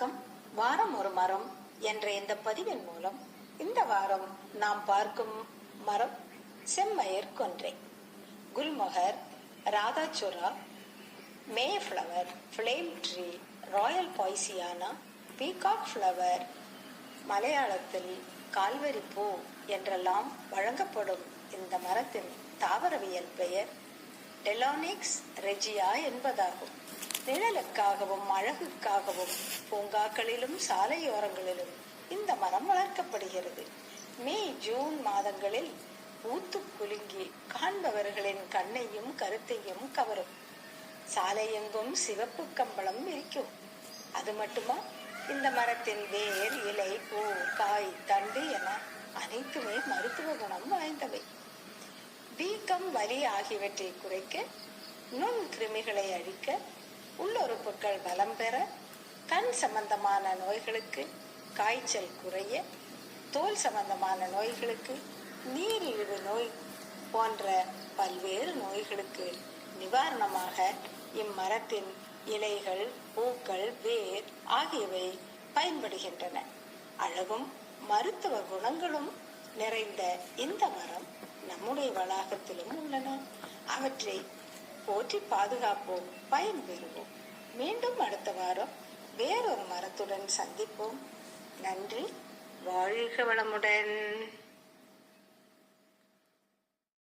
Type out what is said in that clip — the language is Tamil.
வணக்கம். வாரம் ஒரு மரம் என்ற இந்த பதிவின் மூலம் இந்த வாரம் நாம் பார்க்கும் மரம் செம்மயர் கொன்றை. Gulmohar Radhachura mayflower flame tree royal poinciana peacock flower மலையாளத்தில் கால்வரி பூ என்றெல்லாம் வழங்கப்படும் இந்த மரத்தின் தாவரவியல் பெயர் டெலானிக்ஸ் ரெஜியா என்பதாகும். நிழலுக்காகவும் அழகுக்காகவும் பூங்காக்களிலும் சாலையோரங்களிலும் இந்த மரம் வளர்க்கப்படுகிறது. மே ஜூன் மாதங்களில் ஊத்து குலுங்கி காண்பவர்களின் கண்ணையும் கருத்தையும் கவரும். சாலையெங்கும் சிவப்பு கம்பளம் இருக்கும் அது மட்டுமா? இந்த மரத்தின் வேர் இலை பூ காய் தண்டு என அனைத்துமே மருத்துவ குணம் வாய்ந்தவை. வீக்கம் வலி ஆகியவற்றை குறைக்க நுண் கிருமிகளை அழிக்க மக்கள் பலம் பெற கண் சம்பந்தமான நோய்களுக்கு காய்ச்சல் குறைய தோல் சம்பந்தமான நோய்களுக்கு நீரிழிவு நோய் போன்ற பல்வேறு நோய்களுக்கு நிவாரணமாக இம்மரத்தின் இலைகள் பூக்கள் வேர் ஆகியவை பயன்படுகின்றன. அழகும் மருத்துவ குணங்களும் நிறைந்த இந்த மரம் நம்முடைய வளாகத்திலும் உள்ளன. அவற்றை போற்றி பாதுகாப்போம் பயன்பெறுவோம். மீண்டும் அடுத்த வாரம் வேறொரு மரத்துடன் சந்திப்போம். நன்றி. வாழ்க வளமுடன்.